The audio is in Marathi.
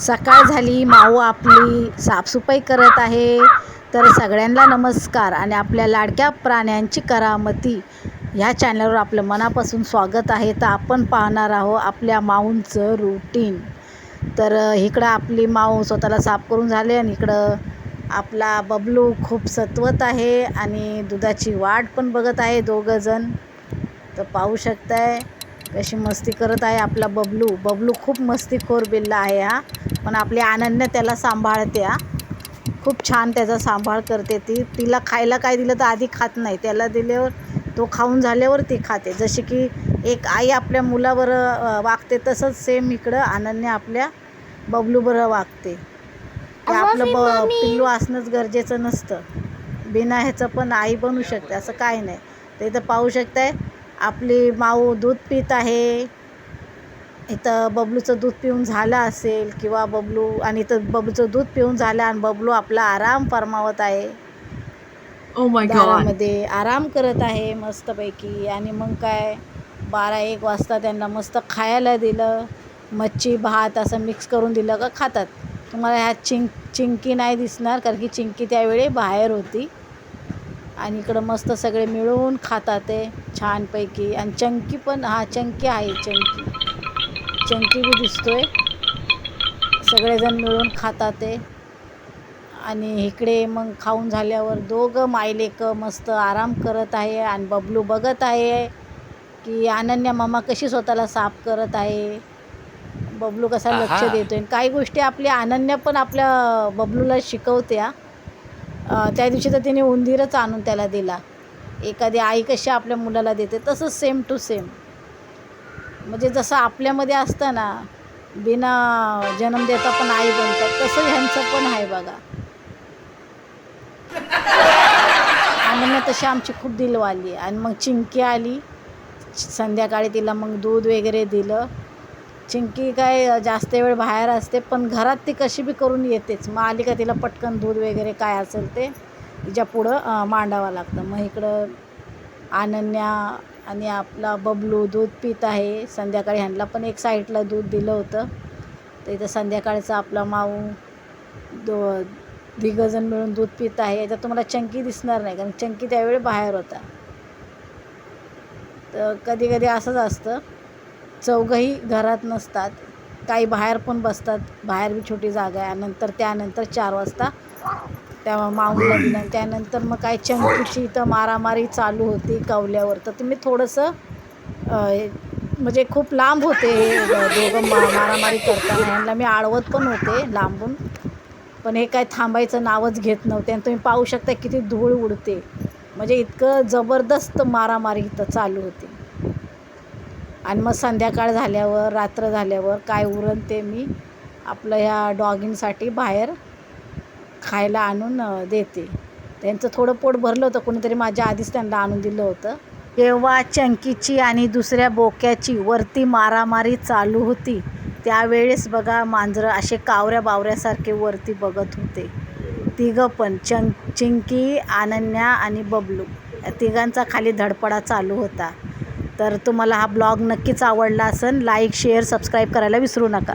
सकाळ झाली माऊ आपली साफसफाई करत आहे. तर सगळ्यांना नमस्कार आणि आपल्या लाडक्या प्राण्यांची करामती ह्या चॅनलवर आपलं मनापासून स्वागत आहे. तर आपण पाहणार आहोत आपल्या माऊंचं रुटीन तर इकडं आपली माऊ स्वतःला साफ करून झाले आणि इकडं आपला बबलू खूप सत्वत आहे आणि दुधाची वाट पण बघत आहे दोघंजण तर पाहू शकताय कशी मस्ती करत आहे आपला बबलू. बबलू खूप मस्तीखोर बिल्ला आहे हा. पण आपली अनन्या त्याला सांभाळते खूप छान त्याचा सांभाळ करते ती. तिला खायला काय दिलं तर आधी खात नाही. त्याला दिल्यावर तो खाऊन झाल्यावर ती खाते. जशी की एक आई आपल्या मुलावर वागते तसंच सेम इकडं अनन्या आपल्या बबलूबरोबर वागते. आपलं ब पिल्लू असणंच गरजेचं नसतं. बिना ह्याचं पण आई बनू शकते असं काय नाही. ते इथं पाहू शकताय. आपली माऊ दूध पित आहे. इथं बबलूचं दूध पिऊन झालं असेल किंवा बबलू आणि इथं बबलूचं दूध पिऊन झालं आणि बबलू आपला आराम फरमावत आहे. Oh my god. दारामध्ये आराम करत आहे मस्तपैकी. आणि मग काय बारा एक वाजता त्यांना मस्त खायला दिलं. मच्छी भात असं मिक्स करून दिलं का खातात. तुम्हाला ह्यात चिंक चिंकी नाही दिसणार कारण की चिंकी त्यावेळी बाहेर होती. आणि इकडं मस्त सगळे मिळून खातात ते छानपैकी. आणि चंकी पण हा चंकी आहे चंकी. चंकी बी दिसतोय. सगळेजण मिळून खातात ते. आणि इकडे मग खाऊन झाल्यावर दोघं मायलेक मस्त आराम करत आहे आणि बबलू बघत आहे की अनन्या मामा कशी स्वतःला साफ करत आहे. बबलू कसा लक्ष आहा. देतोय? काही गोष्टी आपल्या अनन्या पण आपल्या बबलूला शिकवते. अं, त्या दिवशी तर तिने उंदीरच आणून त्याला दिला. एखादी आई कशी आपल्या मुलाला देते? तसंच सेम टू सेम म्हणजे जसं आपल्यामध्ये असतं ना बिना जन्म देता पण आई बनतात तसं ह्यांचं पण आहे बघा. आणि मग तशी आमची खूप दिलवाली आणि मग चिंकी आली संध्याकाळी तिला मग दूध वगैरे दिलं. चिंकी काय जास्त वेळ बाहेर असते पण घरात ती कशी बी करून येतेच. मग आली का तिला पटकन दूध वगैरे काय असेल ते तिच्या पुढं मांडावं लागतं. मग इकडं अनन्या आणि आपला बबलू दूध पित आहे. संध्याकाळी ह्यांना पण एक साईडला दूध दिलं होतं. तर इथं संध्याकाळचा आपला माऊ दो तिघंजण मिळून दूध पित आहे. याच्यात तुम्हाला चंकी दिसणार नाही कारण चंकी त्यावेळी बाहेर होता. तर कधी कधी असंच असतं. चौघंही घरात नसतात. काही बाहेर पण बसतात. बाहेर बी छोटी जागा आहे. नंतर त्यानंतर चार वाजता त्या माऊला दिलं त्यानंतर मग काय चंकीची इथं मारामारी चालू होती कवल्यावर. तर तुम्ही थोडंसं म्हणजे खूप लांब होते हे दोघं मा मारामारी करताना. ह्यांना मी आळवत पण होते लांबून. पण हे काय थांबायचं नावच घेत नव्हते. आणि तुम्ही पाहू शकता किती धूळ उडते. म्हणजे इतकं जबरदस्त मारामारी इथं चालू होती. आणि मग संध्याकाळ झाल्यावर रात्र झाल्यावर काय उरण ते मी आपलं ह्या डॉगिंगसाठी बाहेर खायला आणून देते. त्यांचं थोडं पोट भरलं होतं कोणीतरी माझ्या आधीच त्यांना आणून दिलं होतं. तेव्हा चंकीची आणि दुसऱ्या बोक्याची वरती मारामारी चालू होती. त्यावेळेस बघा मांजरं असे कावऱ्या बावऱ्यासारखे वरती बघत होते. तिघं पण चंक चिंकी अनन्या आणि बबलू. या तिघांचा खाली धडपडा चालू होता. तर तुम्हाला हा ब्लॉग नक्कीच आवडला असेल लाईक शेअर सबस्क्राईब करायला विसरू नका.